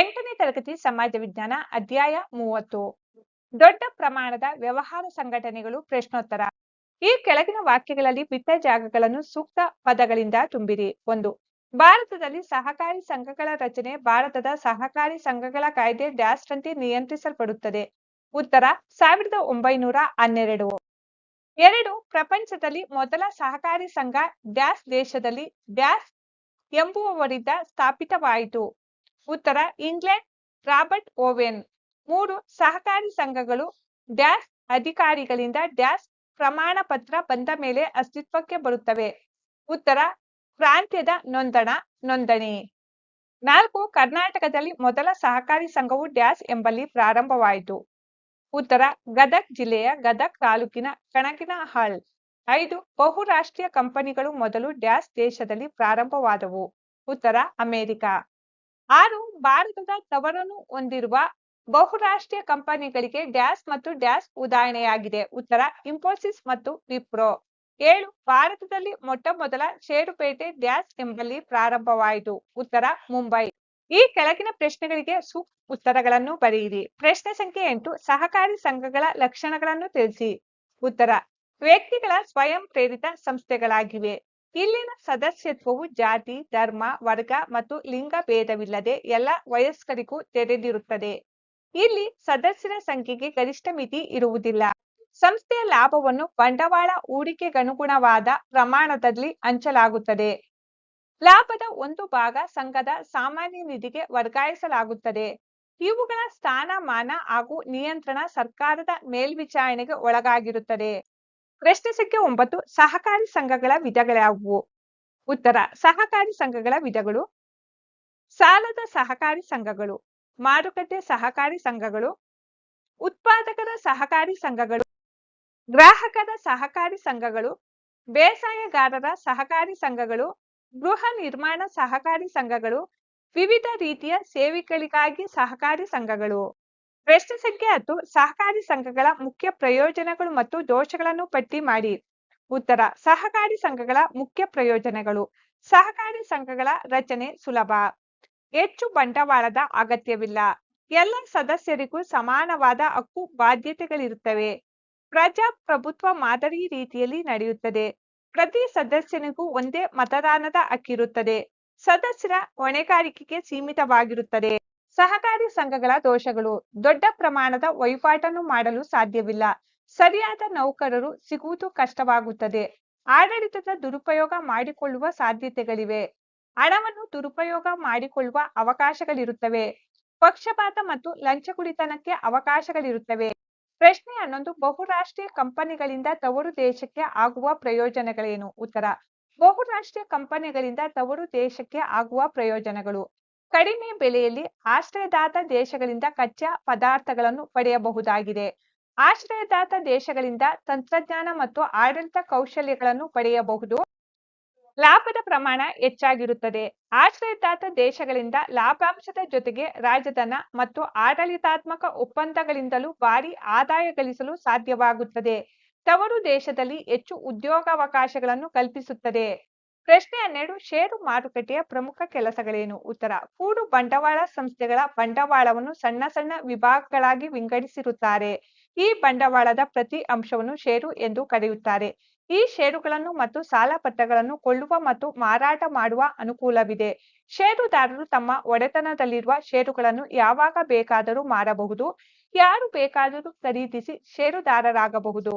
ಎಂಟನೇ ತರಗತಿ ಸಮಾಜ ವಿಜ್ಞಾನ ಅಧ್ಯಾಯ ಮೂವತ್ತು. ದೊಡ್ಡ ಪ್ರಮಾಣದ ವ್ಯವಹಾರ ಸಂಘಟನೆಗಳು ಪ್ರಶ್ನೋತ್ತರ. ಈ ಕೆಳಗಿನ ವಾಕ್ಯಗಳಲ್ಲಿ ಬಿಟ್ಟ ಜಾಗಗಳನ್ನು ಸೂಕ್ತ ಪದಗಳಿಂದ ತುಂಬಿರಿ. ಒಂದು, ಭಾರತದಲ್ಲಿ ಸಹಕಾರಿ ಸಂಘಗಳ ರಚನೆ ಭಾರತದ ಸಹಕಾರಿ ಸಂಘಗಳ ಕಾಯ್ದೆ ಡ್ಯಾಶ್ ರಂತೆ ನಿಯಂತ್ರಿಸಲ್ಪಡುತ್ತದೆ. ಉತ್ತರ, ಸಾವಿರದ ಒಂಬೈನೂರ ಹನ್ನೆರಡು. ಎರಡು, ಪ್ರಪಂಚದಲ್ಲಿ ಮೊದಲ ಸಹಕಾರಿ ಸಂಘ ಡ್ಯಾಶ್ ದೇಶದಲ್ಲಿ ಡ್ಯಾಶ್ ಎಂಬುವವರಿಂದ ಸ್ಥಾಪಿತವಾಯಿತು. ಉತ್ತರ, ಇಂಗ್ಲೆಂಡ್, ರಾಬರ್ಟ್ ಓವೆನ್. ಮೂರು, ಸಹಕಾರಿ ಸಂಘಗಳು ಡ್ಯಾಶ್ ಅಧಿಕಾರಿಗಳಿಂದ ಡ್ಯಾಶ್ ಪ್ರಮಾಣ ಪತ್ರ ಬಂದ ಮೇಲೆ ಅಸ್ತಿತ್ವಕ್ಕೆ ಬರುತ್ತವೆ. ಉತ್ತರ, ಪ್ರಾಂತ್ಯದ ನೋಂದಣ, ನೋಂದಣಿ. ನಾಲ್ಕು, ಕರ್ನಾಟಕದಲ್ಲಿ ಮೊದಲ ಸಹಕಾರಿ ಸಂಘವು ಡ್ಯಾಶ್ ಎಂಬಲ್ಲಿ ಪ್ರಾರಂಭವಾಯಿತು. ಉತ್ತರ, ಗದಗ್ ಜಿಲ್ಲೆಯ ಗದಗ್ ತಾಲೂಕಿನ ಕಣಗಿನಹಾಳ್. ಐದು, ಬಹುರಾಷ್ಟ್ರೀಯ ಕಂಪನಿಗಳು ಮೊದಲು ಡ್ಯಾಶ್ ದೇಶದಲ್ಲಿ ಪ್ರಾರಂಭವಾದವು. ಉತ್ತರ, ಅಮೆರಿಕ. ಆರು ಭಾರತದ ತವರನ್ನು ಹೊಂದಿರುವ ಬಹುರಾಷ್ಟ್ರೀಯ ಕಂಪನಿಗಳಿಗೆ ಡ್ಯಾಸ್ ಮತ್ತು ಡ್ಯಾಶ್ ಉದಾಹರಣೆಯಾಗಿದೆ. ಉತ್ತರ, ಇನ್ಫೋಸಿಸ್ ಮತ್ತು ವಿಪ್ರೋ. ಏಳು, ಭಾರತದಲ್ಲಿ ಮೊಟ್ಟ ಮೊದಲ ಷೇರುಪೇಟೆ ಡ್ಯಾಸ್ ಎಂಬಲ್ಲಿ ಪ್ರಾರಂಭವಾಯಿತು. ಉತ್ತರ, ಮುಂಬೈ. ಈ ಕೆಳಗಿನ ಪ್ರಶ್ನೆಗಳಿಗೆ ಸೂಕ್ತ ಉತ್ತರಗಳನ್ನು ಬರೆಯಿರಿ. ಪ್ರಶ್ನೆ ಸಂಖ್ಯೆ ಎಂಟು, ಸಹಕಾರಿ ಸಂಘಗಳ ಲಕ್ಷಣಗಳನ್ನು ತಿಳಿಸಿ. ಉತ್ತರ, ವ್ಯಕ್ತಿಗಳ ಸ್ವಯಂ ಪ್ರೇರಿತ ಸಂಸ್ಥೆಗಳಾಗಿವೆ. ಇಲ್ಲಿನ ಸದಸ್ಯತ್ವವು ಜಾತಿ, ಧರ್ಮ, ವರ್ಗ ಮತ್ತು ಲಿಂಗ ಭೇದವಿಲ್ಲದೆ ಎಲ್ಲ ವಯಸ್ಕರಿಗೂ ತೆರೆದಿರುತ್ತದೆ. ಇಲ್ಲಿ ಸದಸ್ಯರ ಸಂಖ್ಯೆಗೆ ಗರಿಷ್ಠ ಮಿತಿ ಇರುವುದಿಲ್ಲ. ಸಂಸ್ಥೆಯ ಲಾಭವನ್ನು ಬಂಡವಾಳ ಹೂಡಿಕೆಗನುಗುಣವಾದ ಪ್ರಮಾಣದಲ್ಲಿ ಹಂಚಲಾಗುತ್ತದೆ. ಲಾಭದ ಒಂದು ಭಾಗ ಸಂಘದ ಸಾಮಾನ್ಯ ನಿಧಿಗೆ ವರ್ಗಾಯಿಸಲಾಗುತ್ತದೆ. ಇವುಗಳ ಸ್ಥಾನಮಾನ ಹಾಗೂ ನಿಯಂತ್ರಣ ಸರ್ಕಾರದ ಮೇಲ್ವಿಚಾರಣೆಗೆ ಒಳಗಾಗಿರುತ್ತದೆ. ಪ್ರಶ್ನೆ ಸಂಖ್ಯೆ ಒಂಬತ್ತು ಸಹಕಾರಿ ಸಂಘಗಳ ವಿಧಗಳ್ಯಾವುವು ಉತ್ತರ, ಸಹಕಾರಿ ಸಂಘಗಳ ವಿಧಗಳು. ಸಾಲದ ಸಹಕಾರಿ ಸಂಘಗಳು. ಮಾರುಕಟ್ಟೆ ಸಹಕಾರಿ ಸಂಘಗಳು. ಉತ್ಪಾದಕರ ಸಹಕಾರಿ ಸಂಘಗಳು. ಗ್ರಾಹಕರ ಸಹಕಾರಿ ಸಂಘಗಳು. ಬೇಸಾಯಗಾರರ ಸಹಕಾರಿ ಸಂಘಗಳು. ಗೃಹ ನಿರ್ಮಾಣ ಸಹಕಾರಿ ಸಂಘಗಳು. ವಿವಿಧ ರೀತಿಯ ಸೇವೆಗಳಿಗಾಗಿ ಸಹಕಾರಿ ಸಂಘಗಳು. ಪ್ರಶ್ನೆ ಸಂಖ್ಯೆ ಹತ್ತು, ಸಹಕಾರಿ ಸಂಘಗಳ ಮುಖ್ಯ ಪ್ರಯೋಜನಗಳು ಮತ್ತು ದೋಷಗಳನ್ನು ಪಟ್ಟಿ ಮಾಡಿ. ಉತ್ತರ, ಸಹಕಾರಿ ಸಂಘಗಳ ಮುಖ್ಯ ಪ್ರಯೋಜನಗಳು. ಸಹಕಾರಿ ಸಂಘಗಳ ರಚನೆ ಸುಲಭ. ಹೆಚ್ಚು ಬಂಡವಾಳದ ಅಗತ್ಯವಿಲ್ಲ. ಎಲ್ಲ ಸದಸ್ಯರಿಗೂ ಸಮಾನವಾದ ಹಕ್ಕು ಬಾಧ್ಯತೆಗಳಿರುತ್ತವೆ. ಪ್ರಜಾಪ್ರಭುತ್ವ ಮಾದರಿ ರೀತಿಯಲ್ಲಿ ನಡೆಯುತ್ತದೆ. ಪ್ರತಿ ಸದಸ್ಯನಿಗೂ ಒಂದೇ ಮತದಾನದ ಹಕ್ಕಿರುತ್ತದೆ. ಸದಸ್ಯರ ಹೊಣೆಗಾರಿಕೆಗೆ ಸೀಮಿತವಾಗಿರುತ್ತದೆ. ಸಹಕಾರಿ ಸಂಘಗಳ ದೋಷಗಳು. ದೊಡ್ಡ ಪ್ರಮಾಣದ ವಹಿವಾಟನ್ನು ಮಾಡಲು ಸಾಧ್ಯವಿಲ್ಲ. ಸರಿಯಾದ ನೌಕರರು ಸಿಗುವುದು ಕಷ್ಟವಾಗುತ್ತದೆ. ಆಡಳಿತದ ದುರುಪಯೋಗ ಮಾಡಿಕೊಳ್ಳುವ ಸಾಧ್ಯತೆಗಳಿವೆ. ಹಣವನ್ನು ದುರುಪಯೋಗ ಮಾಡಿಕೊಳ್ಳುವ ಅವಕಾಶಗಳಿರುತ್ತವೆ. ಪಕ್ಷಪಾತ ಮತ್ತು ಲಂಚಗುಳಿತನಕ್ಕೆ ಅವಕಾಶಗಳಿರುತ್ತವೆ. ಪ್ರಶ್ನೆ ಹನ್ನೊಂದು, ಬಹುರಾಷ್ಟ್ರೀಯ ಕಂಪನಿಗಳಿಂದ ತವರು ದೇಶಕ್ಕೆ ಆಗುವ ಪ್ರಯೋಜನಗಳೇನು? ಉತ್ತರ, ಬಹುರಾಷ್ಟ್ರೀಯ ಕಂಪನಿಗಳಿಂದ ತವರು ದೇಶಕ್ಕೆ ಆಗುವ ಪ್ರಯೋಜನಗಳು. ಕಡಿಮೆ ಬೆಲೆಯಲ್ಲಿ ಆಶ್ರಯದಾತ ದೇಶಗಳಿಂದ ಕಚ್ಚಾ ಪದಾರ್ಥಗಳನ್ನು ಪಡೆಯಬಹುದಾಗಿದೆ. ಆಶ್ರಯದಾತ ದೇಶಗಳಿಂದ ತಂತ್ರಜ್ಞಾನ ಮತ್ತು ಆಡಳಿತ ಕೌಶಲ್ಯಗಳನ್ನು ಪಡೆಯಬಹುದು. ಲಾಭದ ಪ್ರಮಾಣ ಹೆಚ್ಚಾಗಿರುತ್ತದೆ. ಆಶ್ರಯದಾತ ದೇಶಗಳಿಂದ ಲಾಭಾಂಶದ ಜೊತೆಗೆ ರಾಜಧನ ಮತ್ತು ಆಡಳಿತಾತ್ಮಕ ಒಪ್ಪಂದಗಳಿಂದಲೂ ಭಾರಿ ಆದಾಯ ಗಳಿಸಲು ಸಾಧ್ಯವಾಗುತ್ತದೆ. ತವರು ದೇಶದಲ್ಲಿ ಹೆಚ್ಚು ಉದ್ಯೋಗಾವಕಾಶಗಳನ್ನು ಕಲ್ಪಿಸುತ್ತದೆ. ಪ್ರಶ್ನೆ ಹನ್ನೆರಡು, ಷೇರು ಮಾರುಕಟ್ಟೆಯ ಪ್ರಮುಖ ಕೆಲಸಗಳೇನು? ಉತ್ತರ ಕೂಡು ಬಂಡವಾಳ ಸಂಸ್ಥೆಗಳ ಬಂಡವಾಳವನ್ನು ಸಣ್ಣ ಸಣ್ಣ ವಿಭಾಗಗಳಾಗಿ ವಿಂಗಡಿಸಿರುತ್ತಾರೆ. ಈ ಬಂಡವಾಳದ ಪ್ರತಿ ಅಂಶವನ್ನು ಷೇರು ಎಂದು ಕರೆಯುತ್ತಾರೆ. ಈ ಷೇರುಗಳನ್ನು ಮತ್ತು ಸಾಲ ಪತ್ರಗಳನ್ನು ಕೊಳ್ಳುವ ಮತ್ತು ಮಾರಾಟ ಮಾಡುವ ಅನುಕೂಲವಿದೆ. ಷೇರುದಾರರು ತಮ್ಮ ಒಡೆತನದಲ್ಲಿರುವ ಷೇರುಗಳನ್ನು ಯಾವಾಗ ಬೇಕಾದರೂ ಮಾರಬಹುದು, ಯಾರು ಬೇಕಾದರೂ ಖರೀದಿಸಿ ಷೇರುದಾರರಾಗಬಹುದು.